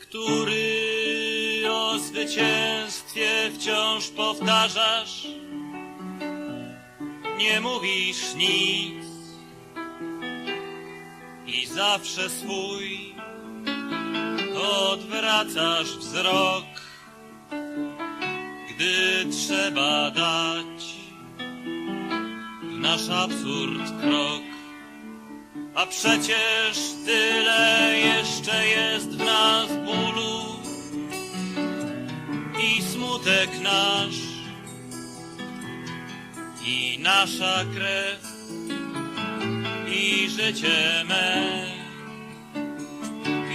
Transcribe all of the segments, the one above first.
który o zwycięstwie wciąż powtarzasz, nie mówisz nic i zawsze swój odwracasz wzrok, gdy trzeba dać w nasz absurd krok. A przecież tyle jeszcze jest w nas bólu i smutek nasz i nasza krew i życie me.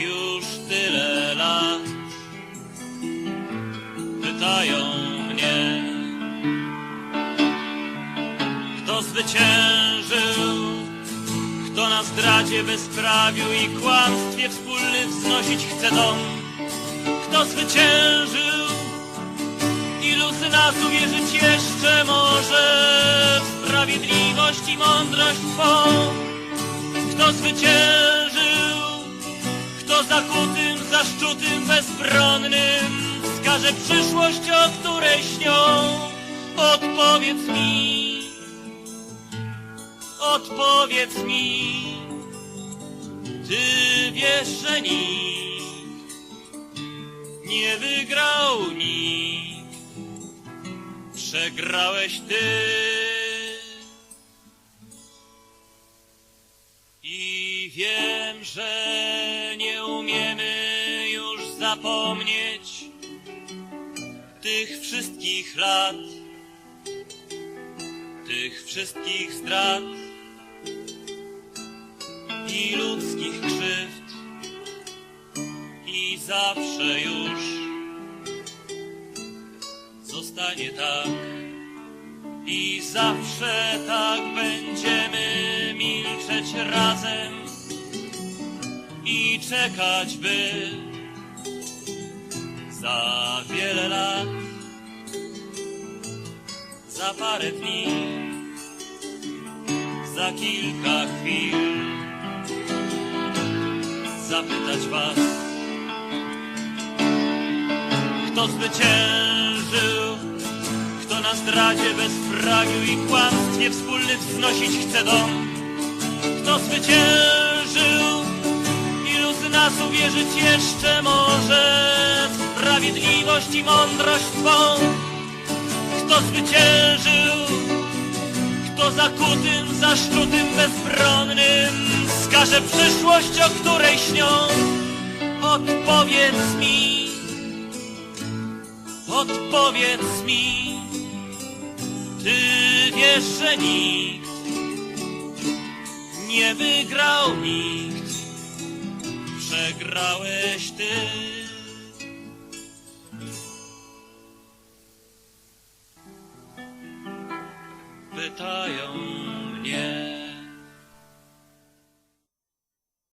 Już tyle lat pytają mnie kto zwyciężył kto na zdradzie bezprawiu i kłamstwie wspólny wznosić chce dom? Kto zwyciężył? Ilu z nas uwierzyć jeszcze może w sprawiedliwość i mądrość Twą? Kto zwyciężył? Kto zakutym, zaszczutym, bezbronnym wskaże przyszłość, o której śnią? Odpowiedz mi. Odpowiedz mi, ty wiesz, że nikt nie wygrał nikt, przegrałeś ty. I wiem, że nie umiemy już zapomnieć tych wszystkich lat, tych wszystkich zdrad i ludzkich krzywd. I zawsze już zostanie tak. I zawsze tak będziemy milczeć razem i czekać by za wiele lat za parę dni za kilka chwil zapytać was, kto zwyciężył, kto na zdradzie, bezprawiu i kłamstwie wspólny wznosić chce dom, kto zwyciężył, ilu z nas uwierzyć jeszcze może w sprawiedliwość i mądrość Twą, kto zwyciężył, kto zakutym, zaszczutym, bezbronnym wskaże przyszłość, o której śnią. Odpowiedz mi, odpowiedz mi, ty wiesz, że nikt nie wygrał nikt, przegrałeś ty. Pytają mnie